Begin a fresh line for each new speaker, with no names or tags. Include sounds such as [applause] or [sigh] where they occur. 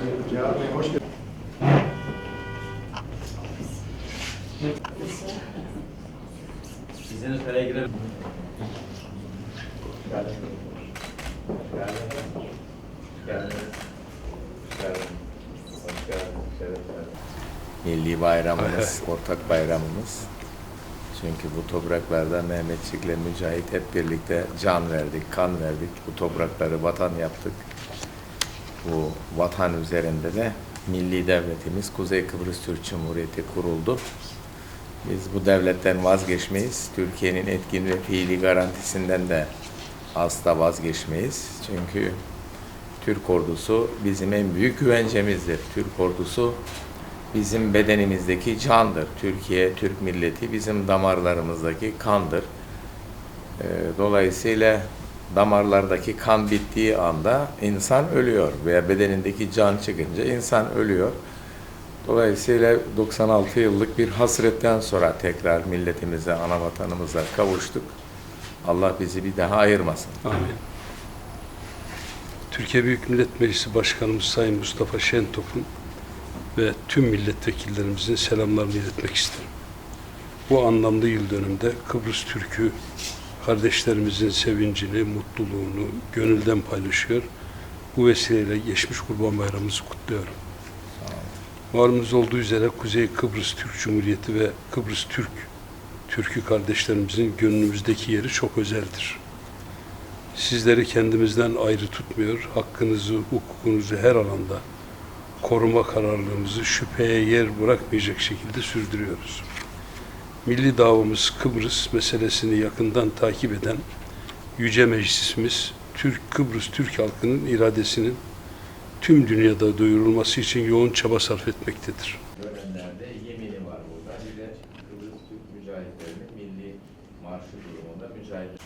Bey hoş geldiniz.
Sizin kaleye girelim.
Milli bayramımız, [laughs] ortak bayramımız. Çünkü bu topraklarda Mehmetçik'le Mücahit hep birlikte can verdik, kan verdik. Bu toprakları vatan yaptık. Bu vatan üzerinde de milli devletimiz Kuzey Kıbrıs Türk Cumhuriyeti kuruldu. Biz bu devletten vazgeçmeyiz. Türkiye'nin etkin ve fiili garantisinden de asla vazgeçmeyiz. Çünkü Türk ordusu bizim en büyük güvencemizdir. Türk ordusu bizim bedenimizdeki candır. Türkiye, Türk milleti bizim damarlarımızdaki kandır. Ee, Dolayısıyla damarlardaki kan bittiği anda insan ölüyor veya bedenindeki can çıkınca insan ölüyor. Dolayısıyla 96 yıllık bir hasretten sonra tekrar milletimize, ana vatanımıza kavuştuk. Allah bizi bir daha ayırmasın.
Amin. Türkiye Büyük Millet Meclisi Başkanımız Sayın Mustafa Şentop'un ve tüm milletvekillerimizin selamlarını iletmek isterim. Bu anlamlı yıl dönümde Kıbrıs Türk'ü kardeşlerimizin sevincini, mutluluğunu gönülden paylaşıyor. Bu vesileyle geçmiş Kurban Bayramımızı kutluyorum. Malumunuz olduğu üzere Kuzey Kıbrıs Türk Cumhuriyeti ve Kıbrıs Türk Türk'ü kardeşlerimizin gönlümüzdeki yeri çok özeldir. Sizleri kendimizden ayrı tutmuyor, hakkınızı, hukukunuzu her alanda koruma kararlılığımızı şüpheye yer bırakmayacak şekilde sürdürüyoruz. Milli davamız Kıbrıs meselesini yakından takip eden Yüce Meclisimiz, Türk Kıbrıs Türk halkının iradesinin tüm dünyada duyurulması için yoğun çaba sarf etmektedir.
Dönemlerde yemini var burada. Bir de Kıbrıs Türk mücahitlerinin milli marşı durumunda mücahit.